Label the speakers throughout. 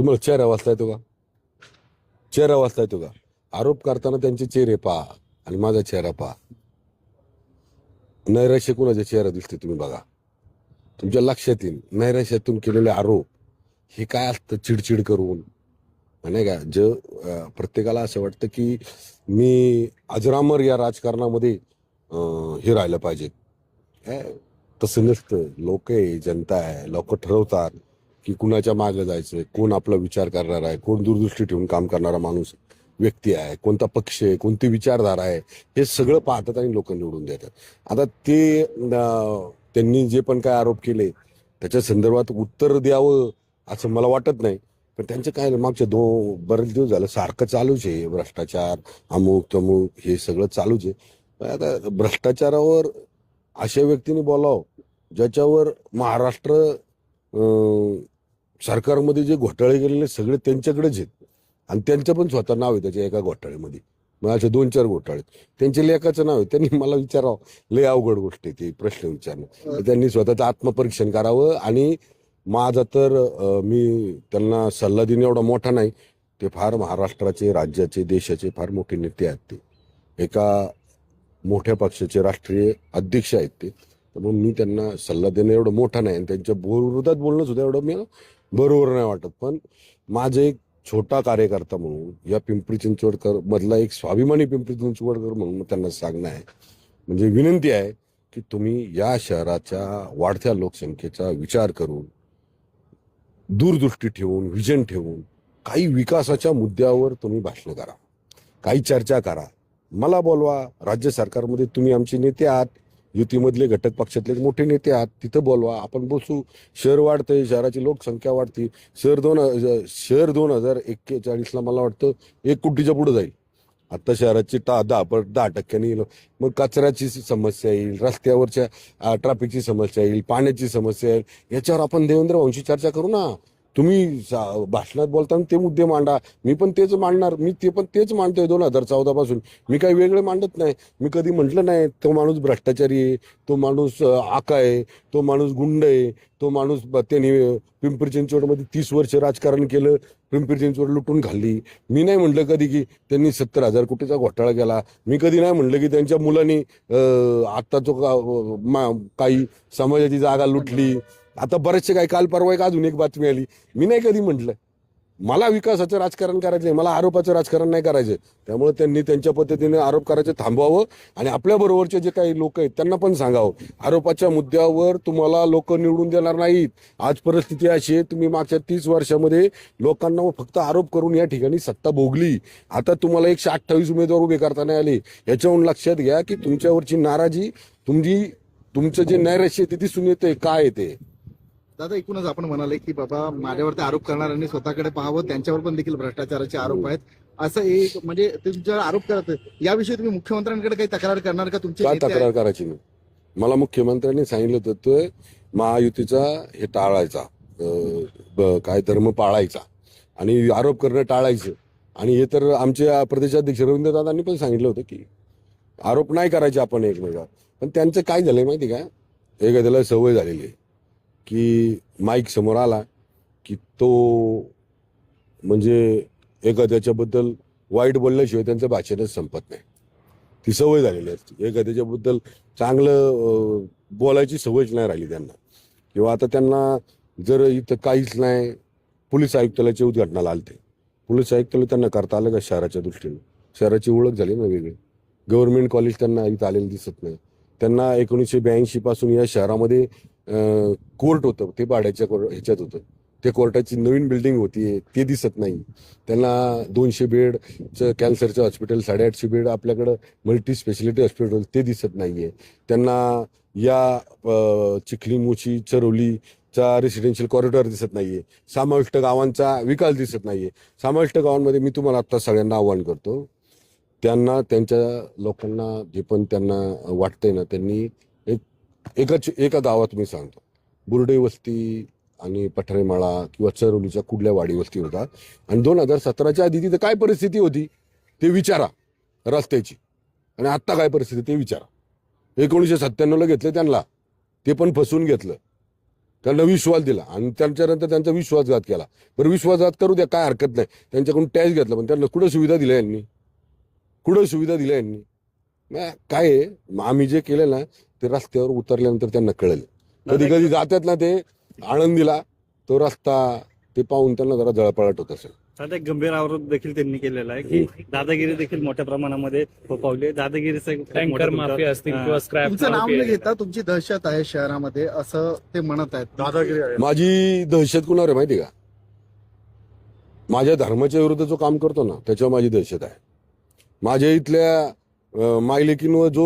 Speaker 1: तुम्हाला चेहरा वाचता येतो का? चेहरा वाचता येतो का? आरोप करताना त्यांचे चेहरे पहा आणि माझा चेहरा पहा. नैराश्य कुणाचा चेहरा दिसते तुम्ही बघा. तुमच्या लक्षात येईल नैराश्यातून केलेले आरोप हे काय असतं चिडचिड करून? नाही का? ज प्रत्येकाला असं वाटतं की मी अजरामर या राजकारणामध्ये हे राहिलं पाहिजे. तसं नसतं. लोक आहे जनता आहे. लोक ठरवतात. की कुणाच्या मागे जायचं कोण आपला विचार करणार आहे कोण दूरदृष्टी ठेवून काम करणारा माणूस व्यक्ती आहे कोणता पक्ष आहे कोणती विचारधारा आहे हे सगळं पाहतात आणि लोक निवडून देतात. आता ते त्यांनी जे पण काय आरोप केले त्याच्या संदर्भात उत्तर द्यावं असं मला वाटत नाही. पण त्यांचं काय नाही, मागच्या दो बरेच दिवस झालं सारखं चालूच आहे भ्रष्टाचार अमुक तमुक हे सगळं चालूच आहे. आता भ्रष्टाचारावर अशा व्यक्तीने बोलावं ज्याच्यावर महाराष्ट्र सरकारमध्ये जे घोटाळे गेलेले सगळे त्यांच्याकडेच आहेत. आणि त्यांचं पण स्वतः नाव आहे त्याच्या एका घोटाळ्यामध्ये. मग असे दोन चार घोटाळे त्यांच्या लेखाचं नाव आहे. त्यांनी मला विचारावं. लय अवघड गोष्ट आहे ती प्रश्न विचारणं. त्यांनी स्वतःचं आत्मपरीक्षण करावं आणि माझा तर मी त्यांना सल्ला देणे एवढा मोठा नाही. ते फार महाराष्ट्राचे राज्याचे देशाचे फार मोठे नेते आहेत ते. एका मोठ्या पक्षाचे राष्ट्रीय अध्यक्ष आहेत ते. मग मी त्यांना सल्ला देणं एवढं मोठा नाही. आणि त्यांच्या विरोधात बोलणं सुद्धा एवढं मी बरोबर नाही वाटत. पण माझं एक छोटा कार्यकर्ता म्हणून या पिंपरी चिंचवडकर मधला एक स्वाभिमानी पिंपरी चिंचवडकर म्हणून त्यांना सांगणं आहे. म्हणजे विनंती आहे की तुम्ही या शहराच्या वाढत्या लोकसंख्येचा विचार करून दूरदृष्टी ठेवून विजन ठेवून काही विकासाच्या मुद्द्यावर तुम्ही भाषणं करा. काही चर्चा करा. मला बोलवा. राज्य सरकारमध्ये तुम्ही आमचे नेते आहात. युतीमधले घटक पक्षातले मोठे नेते आहात तिथं बोलवा. आपण बसू. शहर वाढतंय शहराची लोकसंख्या वाढते. शहर दोन शहर दोन हजार एक्केचाळीसला मला वाटतं एक कोटीच्या पुढे जाईल. आता शहराची टा दहा पर दहा टक्क्यांनी येईल. मग कचऱ्याची समस्या येईल रस्त्यावरच्या ट्रॅफिकची समस्या येईल पाण्याची समस्या येईल. याच्यावर आपण देवेंद्र वंशी चर्चा करू ना. तुम्ही भाषणात बोलताना ते मुद्दे मांडा. मी पण तेच मांडणार. मी ते पण तेच मांडतोय दोन हजार चौदा पासून. मी काही वेगळे मांडत नाही. मी कधी म्हटलं नाही तो माणूस भ्रष्टाचारी आहे तो माणूस आका आहे तो माणूस गुंड आहे तो माणूस त्यांनी पिंपरी चिंचवडमध्ये तीस वर्ष राजकारण केलं पिंपरी चिंचवड लुटून खाल्ली. मी नाही म्हटलं कधी की त्यांनी सत्तर हजार कोटीचा घोटाळा केला. मी कधी नाही म्हटलं की त्यांच्या मुलांनी आत्ता जो का- मा- काही समाजाची जागा लुटली. आता बरेचसे काही काल परवा एक अजून एक बातमी आली. मी नाही कधी म्हटलं. मला विकासाचं राजकारण करायचंय मला आरोपाचं राजकारण नाही करायचं. त्यामुळे त्यांनी त्यांच्या पद्धतीने आरोप करायचं थांबवावं आणि आपल्या बरोबरचे जे काही लोक आहेत त्यांना पण सांगावं. आरोपाच्या मुद्द्यावर तुम्हाला लोक निवडून देणार नाहीत. आज परिस्थिती अशी आहे तुम्ही मागच्या तीस वर्षामध्ये लोकांना फक्त आरोप करून या ठिकाणी सत्ता भोगली. आता तुम्हाला एकशे अठ्ठावीस उमेदवार उभे करता नाही आले. याच्याहून लक्षात घ्या की तुमच्यावरची नाराजी तुमची तुमचं जे नैराश्य आहे ते दिसून येते काय येते
Speaker 2: दादा एकूणच आपण म्हणाले की बाबा माझ्यावरती आरोप करणाऱ्यांनी स्वतःकडे पाहावं त्यांच्यावर पण देखील भ्रष्टाचाराचे आरोप आहेत. असं एक म्हणजे तुमच्यावर आरोप करत याविषयी तुम्ही मुख्यमंत्र्यांकडे काही तक्रार करणार का? तुमचे
Speaker 1: काय
Speaker 2: नेते आहेत?
Speaker 1: तक्रार करायची नाही मला मुख्यमंत्र्यांनी सांगितलं होतं तो महायुतीचा हे टाळायचा अं, ब- काय धर्म पाळायचा. आणि आरोप करणं टाळायचं. आणि हे तर आमचे प्रदेशाध्यक्ष रवींद्र दादांनी पण सांगितलं होतं की आरोप नाही करायचे आपण एकमेकावर. पण त्यांचं काय झालंय माहिती का? एखाद्याला सवय झालेली आहे. की माईक समोर आला की तो म्हणजे एखाद्याच्याबद्दल वाईट बोलल्याशिवाय त्यांचं भाषणच संपत नाही. ती सवय झालेली असते. एखाद्याच्याबद्दल चांगलं बोलायची सवयच नाही राहिली त्यांना. किंवा आता त्यांना जर इथं काहीच नाही पोलीस आयुक्तालयाची उद्घाटनाला आलते. पोलीस आयुक्तालय त्यांना करता आलं का शहराच्या दृष्टीने? शहराची ओळख झाली ना वेगळी. गव्हर्नमेंट कॉलेज त्यांना इथं आलेलं दिसत नाही. त्यांना एकोणीसशे ब्याऐंशी पासून या शहरामध्ये कोर्ट होतं ते भाड्याच्या कोर- ह्याच्यात होतं. ते कोर्टाची नवीन बिल्डिंग होती ते दिसत नाही. त्यांना दोनशे बेडचं कॅन्सरचं हॉस्पिटल साडेआठशे बेड आपल्याकडं मल्टी स्पेशालिटी हॉस्पिटल ते दिसत नाहीये. त्यांना या चिखली मोची चरवलीचा रेसिडेन्शियल कॉरिडॉर दिसत नाहीये. समाविष्ट गावांचा विकास दिसत नाहीये. समाविष्ट गावांमध्ये मी तुम्हाला आता सगळ्यांना आव्हान करतो. त्यांना त्यांच्या लोकांना जे पण त्यांना वाटतंय ना त्यांनी एकाच एका गावात मी सांगतो. बुर्डे वस्ती आणि पठारेमाळा किंवा चरवलीच्या कुठल्या वाडी वस्ती होता आणि दोन हजार सतराच्या आधी तिथं काय परिस्थिती होती? ते विचारा रस्त्याची. आणि आत्ता काय परिस्थिती ते विचारा. एकोणीसशे सत्त्याण्णवला घेतलं त्यांना. ते पण फसवून घेतलं. त्यांना विश्वास दिला. आणि त्यांच्यानंतर त्यांचा विश्वासघात केला. बरं विश्वासघात करू द्या काय हरकत नाही. त्यांच्याकडून टॅक्स घेतला पण त्यांना कुठं सुविधा दिल्या यांनी? कुठं सुविधा दिल्या यांनी? काय आहे? आम्ही जे केलं ना ते रस्त्यावर उतरल्यानंतर त्यांना कळेल. कधी कधी जातात ना ते आळंदीला तो रस्ता ते पाहून त्यांना जरा जळपळाट होत असेल.
Speaker 3: आता एक गंभीर आरोप देखील त्यांनी केलेला आहे की दादागिरी देखील मोठ्या प्रमाणामध्ये फोफावली दादागिरीचा एक खूप मोठा
Speaker 4: टँकर
Speaker 3: तुमचा-
Speaker 4: माफिया असतील
Speaker 3: हा.
Speaker 4: किंवा स्क्रॅप
Speaker 2: तुमचं नाव न घेता तुमची दहशत आहे शहरामध्ये असं ते म्हणत आहेत. दादागिरी आहे.
Speaker 1: माझी दहशत कुणावर आहे माहिती का? माझ्या धर्माच्या विरुद्ध जो काम करतो ना त्याच्यावर माझी दहशत आहे. माझ्या इथल्या अं, मायलेकींवर जो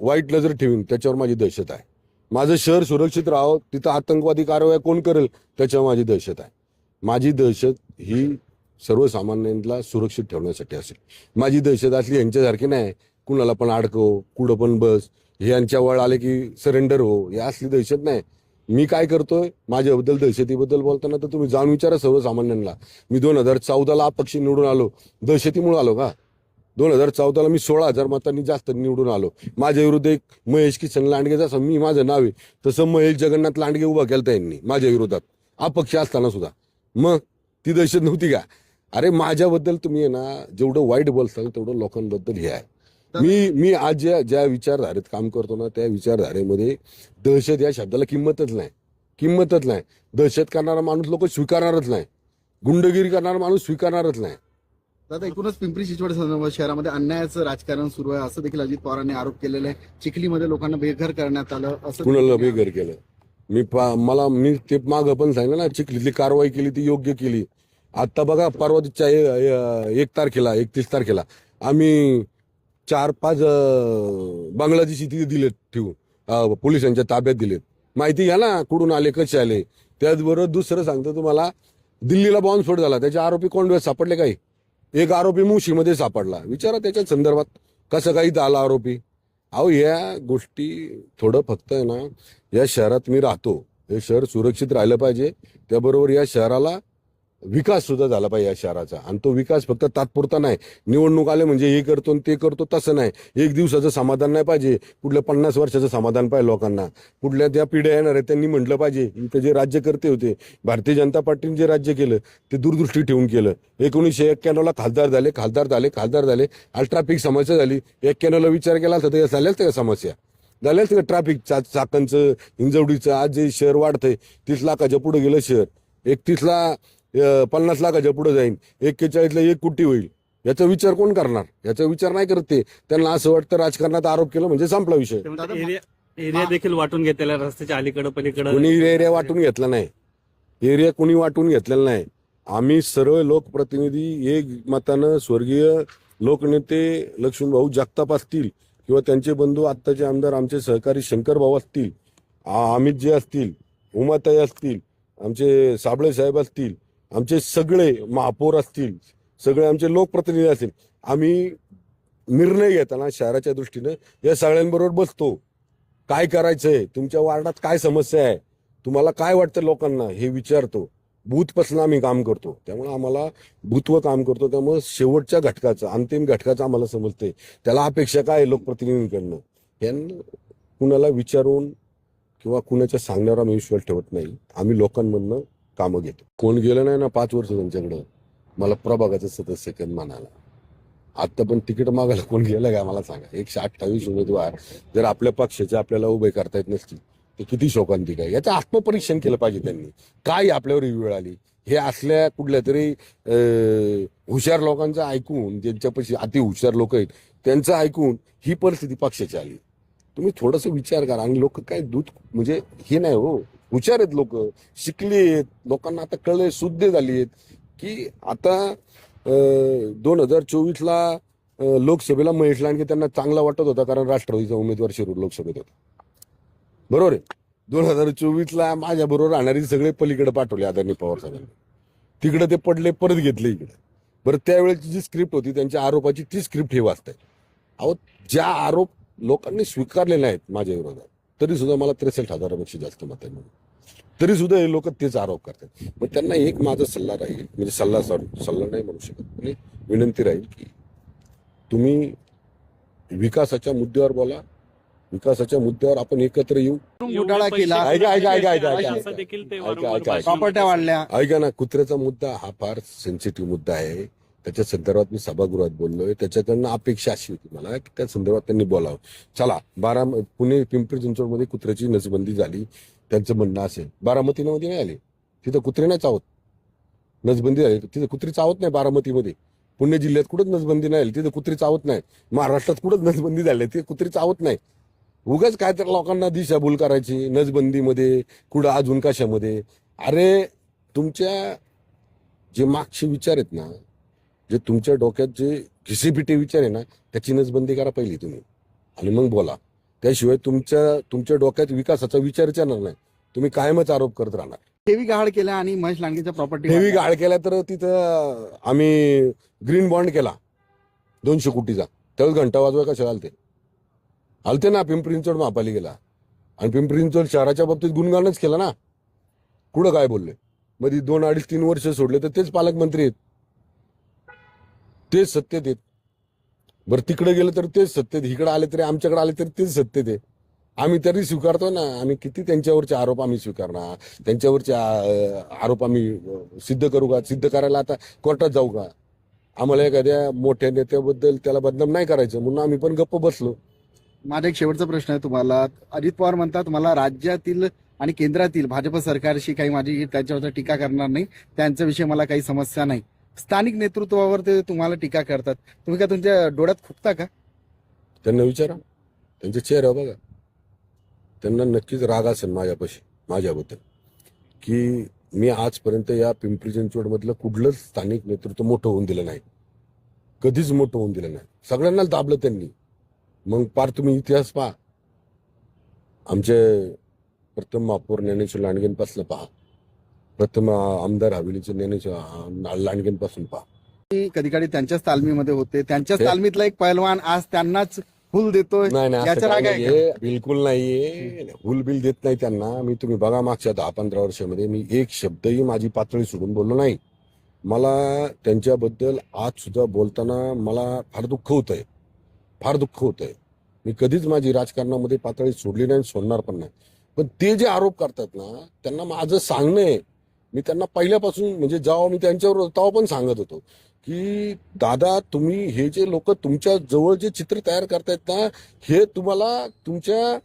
Speaker 1: वाईट नजर ठेवीन त्याच्यावर माझी दहशत आहे. माझं शहर सुरक्षित राहावं तिथं आतंकवादी कारवाया कोण करेल त्याच्यावर माझी दहशत आहे. माझी दहशत ही सर्वसामान्यांना सुरक्षित ठेवण्यासाठी असेल. माझी दहशत असली यांच्यासारखी नाही कुणाला पण अडकव कुठं पण बस हे यांच्या वळ आले की सरेंडर हो हे असली दहशत नाही. मी काय करतोय? माझ्याबद्दल दहशतीबद्दल बोलताना तर तुम्ही जाऊन विचारा सर्वसामान्यांना. मी दोन हजार चौदाला अपक्ष निवडून आलो. दहशतीमुळे आलो का? दोन हजार चौदाला मी सोळा हजार मतांनी जास्त निवडून आलो. माझ्या विरुद्ध एक महेश किशन लांडगे जसं मी माझं नाव आहे तसं महेश जगन्नाथ लांडगे उभा केलं त्यांनी माझ्या विरोधात. अपक्ष असताना सुद्धा. मग ती दहशत नव्हती का? अरे माझ्याबद्दल तुम्ही आहे ना जेवढं वाईट बोलताल तेवढं लोकांबद्दल हे आहे. मी मी आज ज्या ज्या विचारधारेत काम करतो ना त्या विचारधारेमध्ये दहशत या शब्दाला किंमतच नाही. किंमतच नाही. दहशत करणारा माणूस लोक स्वीकारणारच नाही. गुंडगिरी करणारा माणूस स्वीकारणारच नाही.
Speaker 2: दादा एकूणच पिंपरी चिंचवड शहरामध्ये अन्यायाचं राजकारण सुरू आहे. असं देखील अजित पवारांनी आरोप केलेला आहे. चिखलीमध्ये लोकांना बेघर करण्यात आलं. असं
Speaker 1: कुणाला बेघर केलं? मी पा- मला मी ते माग पण सांगितलं ना चिखलीतली कारवाई केली ती योग्य केली. आता बघा परवाच्या एक तारखेला एकतीस तारखेला आम्ही चार पाच अं, बांगलादेशी तिथे दिलेत ठेवून. अं, पोलिसांच्या ताब्यात दिलेत. माहिती घ्या ना कुठून आले कसे आले. त्याचबरोबर दुसरं सांगतो तुम्हाला दिल्लीला बॉम्बस्फोट झाला. त्याचे आरोपी कोण सापडले काही? एक आरोपी मुशीमध्ये सापडला. विचारा त्याच्या संदर्भात कसं काही आला आरोपी. अहो या गोष्टी थोडं फक्त आहे ना या शहरात मी राहतो. हे शहर सुरक्षित राहिलं पाहिजे. त्याबरोबर या शहराला विकास सुद्धा झाला पाहिजे या शहराचा. आणि तो विकास फक्त तात्पुरता नाही. निवडणूक आले म्हणजे हे करतो आणि ते करतो तसं नाही. एक दिवसाचं समाधान नाही पाहिजे. कुठल्या पन्नास वर्षाचं समाधान पाहिजे लोकांना. कुठल्या त्या पिढ्या येणार आहेत त्यांनी म्हटलं पाहिजे. इथं जे राज्यकर्ते होते भारतीय जनता पार्टीने जे राज्य केलं ते दूरदृष्टी ठेवून केलं. एकोणीसशे एक्क्याण्णवला खासदार झाले खासदार झाले खासदार झाले. आज ट्रॅफिक समस्या झाली. एक्क्याण्णवला विचार केला तर त्या झाल्याच त्या समस्या. झाल्याच का ट्रॅफिक चा चाकणचं हिंजवडीचं आज जे शहर वाढतंय तीस लाखाच्या पुढे गेलं शहर. एकतीसला पन्नास लाखाच्या पुढे जाईन. एक्केचाळीसला एक कोटी होईल. याचा विचार कोण करणार? याचा विचार नाही करत ते. त्यांना असं वाटतं राजकारणात आरोप केला म्हणजे संपला विषय.
Speaker 3: एरिया एरिया देखील वाटून घेतलेला रस्त्याच्या अलीकडं पलीकडं.
Speaker 1: कोणी एरिया वाटून घेतला नाही. एरिया कोणी वाटून घेतलेला नाही. आम्ही सर्व लोकप्रतिनिधी एक मतानं स्वर्गीय लोकनेते लक्ष्मणभाऊ जगताप असतील किंवा त्यांचे बंधू आत्ताचे आमदार आमचे सहकारी शंकर भाऊ असतील अमित जे असतील उमाताई असतील आमचे साबळे साहेब असतील आमचे सगळे महापौर असतील सगळे आमचे लोकप्रतिनिधी असतील आम्ही निर्णय घेताना शहराच्या दृष्टीनं या सगळ्यांबरोबर बसतो. काय करायचंय? तुमच्या वार्डात काय समस्या आहे? तुम्हाला काय वाटतं लोकांना? हे विचारतो. बूथपासून आम्ही काम करतो. त्यामुळे आम्हाला भूतव काम करतो. त्यामुळे शेवटच्या घटकाचं अंतिम घटकाचं आम्हाला समजते त्याला अपेक्षा काय लोकप्रतिनिधींकडनं? यांना कुणाला विचारून किंवा कुणाच्या सांगण्यावर आम्ही विश्वास ठेवत नाही. आम्ही लोकांमधनं कामं घेतो. कोण गेलं नाही ना पाच वर्ष त्यांच्याकडं. मला प्रभागाचं सदस्य कन म्हणाला. आता पण तिकीट मागायला कोण गेलं का मला सांगा. एकशे अठ्ठावीस उमेदवार जर आपल्या पक्षाचे आपल्याला उभे करता येत नसतील तर किती शोकांतिक आहे याचं आत्मपरीक्षण केलं पाहिजे त्यांनी. काय आपल्यावर ही वेळ आली? हे असल्या कुठल्या तरी हुशार लोकांचं ऐकून ज्यांच्यापाशी अति हुशार लोक आहेत त्यांचं ऐकून ही परिस्थिती पक्षाची आली. तुम्ही थोडस विचार करा. आणि लोक काय दूध म्हणजे हे नाही हो. हुशार आहेत लोक शिकले आहेत. लोकांना आता कळले शुद्ध झाली आहेत. की आता दोन हजार चोवीसला लोकसभेला महेश लांडगे त्यांना चांगला वाटत होता कारण राष्ट्रवादीचा उमेदवार शिरूर लोकसभेत होता. बरोबर आहे? दोन हजार चोवीसला माझ्या बरोबर राहणारी सगळे पलीकडे पाठवले आदरणीय पवार साहेबांनी. तिकडे ते पडले परत घेतले इकडे. बरं त्यावेळेची जी स्क्रिप्ट होती त्यांच्या आरोपाची ती स्क्रिप्ट हे वाचताय अहो ज्या आरोप लोकांनी स्वीकारले नाहीत माझ्या विरोधात तरी सुद्धा मला त्रेसष्ट हजारापेक्षा जास्त मत तरी सुद्धा हे लोक तेच आरोप करतात. मग त्यांना एक माझा सल्ला राहील म्हणजे सल्ला सॉरी सल्ला नाही म्हणू शकत. म्हणजे विनंती राहील की तुम्ही विकासाच्या मुद्द्यावर बोला. विकासाच्या मुद्द्यावर आपण एकत्र येऊ.
Speaker 2: घोटाळा केला.
Speaker 1: ऐका, ऐका, ऐका, ऐका, ऐका.
Speaker 2: प्रॉपर्ट्या वाढल्या.
Speaker 1: ऐका ना कुत्र्याचा मुद्दा हा फार सेन्सिटिव्ह मुद्दा आहे. त्याच्या संदर्भात मी सभागृहात बोललोय. त्याच्याकडनं अपेक्षा अशी होती मला की त्या संदर्भात त्यांनी बोलावं. चला बारा पुणे पिंपरी चिंचवडमध्ये कुत्र्याची नसबंदी झाली. त्यांचं म्हणणं असेल. बारामतीमध्ये नाही आले. तिथं कुत्रे नाही चावत. नसबंदी झाली. तिथं कुत्री चावत नाही बारामतीमध्ये. पुणे जिल्ह्यात कुठंच नसबंदी नाही आली. तिथं कुत्री चावत नाही. महाराष्ट्रात कुठंच नसबंदी झाली. तिथे कुत्री चावत नाही. उगाच काय तर लोकांना दिशाभूल करायची नसबंदीमध्ये कुठं अजून कशामध्ये. अरे तुमच्या जे मागचे विचार आहेत ना जे तुमच्या डोक्यात जे घिसेपिटे विचार आहे ना त्याची नसबंदी करा पहिली तुम्ही. आणि मग बोला. त्याशिवाय तुमच्या तुमच्या डोक्यात विकासाचा विचारच येणार नाही. तुम्ही कायमच आरोप करत राहणार.
Speaker 2: ठेवी गहाड केल्या आणि महेश लांडगेच्या प्रॉपर्टी
Speaker 1: ठेवी गाळ केला तर तिथं आम्ही ग्रीन बॉन्ड केला. दोनशे कोटीचा. त्यावेळेस घंटा वाजवाय कशा आलते? आलते ना पिंपरी चिंचवड महापालिकेला आणि पिंपरी चिंचवड शहराच्या बाबतीत गुणगानच केलं ना. कुठं काय बोलले? मध्ये दोन अडीच तीन वर्ष सोडले तर तेच पालकमंत्री आहेत. तेच सत्तेत आहेत. बरं तिकडे गेलं तर तेच सत्य इकडे आले तरी आमच्याकडे आले तरी तेच सत्य ते आम्ही तरी स्वीकारतो ना. आम्ही किती त्यांच्यावरचे आरोप आम्ही स्वीकारणार? त्यांच्यावरचे आरोप आम्ही सिद्ध करू का? सिद्ध करायला आता कोर्टात जाऊ का? आम्हाला एखाद्या मोठ्या नेत्याबद्दल त्याला बदनाम नाही करायचं. म्हणून आम्ही पण गप्प बसलो.
Speaker 2: माझा एक शेवटचा प्रश्न आहे तुम्हाला. अजित पवार म्हणतात मला राज्यातील आणि केंद्रातील भाजप सरकारशी काही माझी त्याच्यावर टीका करणार नाही. त्यांच्याविषयी मला काही समस्या नाही. स्थानिक नेतृत्वावर ते तुम्हाला टीका करतात. तुम्ही का तुमच्या डोळ्यात खुपता का?
Speaker 1: त्यांना विचारा. त्यांचे चेहरा बघा. त्यांना नक्कीच राग असेल माझ्यापाशी माझ्याबद्दल. की मी आजपर्यंत या पिंपरी चिंचवडमधलं कुठलंच स्थानिक नेतृत्व मोठं होऊन दिलं नाही. कधीच मोठं होऊन दिलं नाही. सगळ्यांनाच दाबलं त्यांनी. मग पार तुम्ही इतिहास पहा. आमचे प्रथम महापौर ज्ञानेश्वर लांडगेंपासून पहा. प्रथम आमदार हवेलीचे ज्ञानेश्वर लांडगेंपासून पहा.
Speaker 2: कधी कधी त्यांच्याच तालमीमध्ये होते. त्यांच्याच तालमीतला एक पैलवान आज त्यांनाच फुल देतोय.
Speaker 1: नाही
Speaker 2: आहे.
Speaker 1: बिलकुल नाहीये. हुल बिल देत नाही त्यांना. मी तुम्ही बघा मागच्या दहा पंधरा वर्षामध्ये मी एक शब्दही माझी पातळी सोडून बोललो नाही. मला त्यांच्याबद्दल आज सुद्धा बोलताना मला फार दुःख होतंय. फार दुःख होतंय. मी कधीच माझी राजकारणामध्ये पातळी सोडली नाही सोडणार पण नाही. पण ते जे आरोप करतात ना त्यांना माझं सांगणं आहे. मी त्यांना पहिल्यापासून म्हणजे जेव्हा मी त्यांच्यावर तेव्हा पण सांगत होतो की दादा तुम्ही हे जे लोक तुमच्या जवळ जे चित्र तयार करतायत ना हे तुम्हाला तुमच्या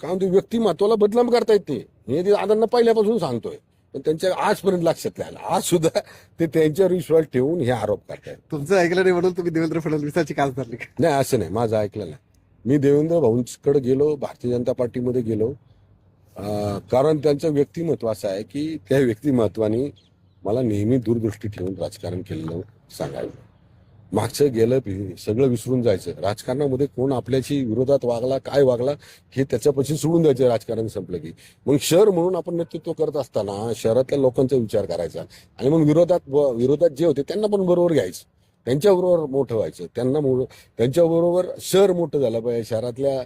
Speaker 1: काय म्हणतो व्यक्तिमत्वाला बदनाम करतायत ते. हे ते दादांना पहिल्यापासून सांगतोय. पण त्यांच्या आजपर्यंत लक्षात नाही आलं. आज सुद्धा ते त्यांच्यावर विश्वास ठेवून हे आरोप करतायत.
Speaker 2: तुमचं ऐकलं नाही म्हणून तुम्ही देवेंद्र फडणवीसाची कास धरली. का?
Speaker 1: नाही असं नाही. माझं ऐकलं नाही. मी देवेंद्र भाऊंकडे गेलो भारतीय जनता पार्टीमध्ये गेलो. कारण त्यांचं व्यक्तिमत्व असं आहे की त्या व्यक्तिमत्वाने मला नेहमी दूरदृष्टी ठेवून राजकारण केलेलं सांगायचं. मागचं गेलं सगळं विसरून जायचं. राजकारणामध्ये कोण आपल्याशी विरोधात वागला काय वागला हे त्याच्यापाशी सोडून द्यायचं राजकारण संपलं की. मग शहर म्हणून आपण नेतृत्व करत असताना शहरातल्या लोकांचा विचार करायचा आणि मग विरोधात विरोधात जे होते त्यांना पण बरोबर घ्यायचं. त्यांच्याबरोबर मोठं व्हायचं. त्यांना मो- त्यांच्याबरोबर शहर मोठं झालं पाहिजे. शहरातल्या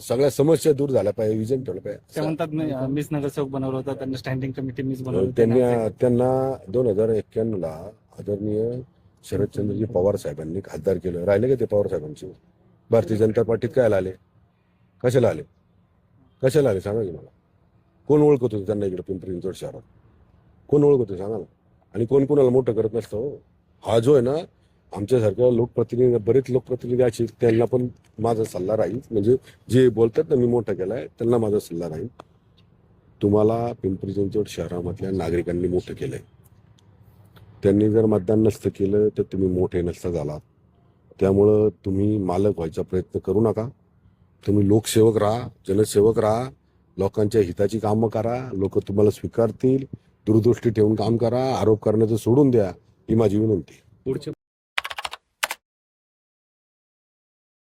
Speaker 1: सगळ्या समस्या दूर झाल्या पाहिजे. विजन ठेवलं
Speaker 3: ते
Speaker 1: पाहिजे
Speaker 3: म्हणतात मी अं, मीच नगरसेवक बनवलं होतं. त्यांना स्टँडिंग कमिटी मीच बनवली
Speaker 1: त्यांनी. त्यांना दोन हजार एक्क्याण्णव ला आदरणीय शरदचंद्रजी पवार साहेबांनी खासदार केलं. राहिले का ते पवार साहेबांचे? भारतीय जनता पार्टीत काय आले? कशाला आले? कशाला आले? सांगा की मला. कोण ओळखत होतं त्यांना इकडे पिंपरी चिंचवड शहरात? कोण ओळखत होतं? सांगा ना. आणि कोण कोणाला मोठं करत नसतं हो. हा जो आहे ना आमच्यासारख्या लोकप्रतिनिधी बरेच लोकप्रतिनिधी असे त्यांना पण माझा सल्ला राहील. म्हणजे जे बोलतात ना मी मोठं केलाय त्यांना माझा सल्ला राहील. तुम्हाला पिंपरी चिंचवड शहरामधल्या नागरिकांनी मोठं केलंय. त्यांनी जर मतदान नसतं केलं तर तुम्ही मोठे नसता झालात. त्यामुळं तुम्ही मालक व्हायचा प्रयत्न करू नका. तुम्ही लोकसेवक राहा जनसेवक राहा लोकांच्या हिताची कामं करा लोक तुम्हाला स्वीकारतील दूरदृष्टी ठेवून काम करा आरोप करण्याचं सोडून द्या. ही माझी विनंती
Speaker 3: पुढच्या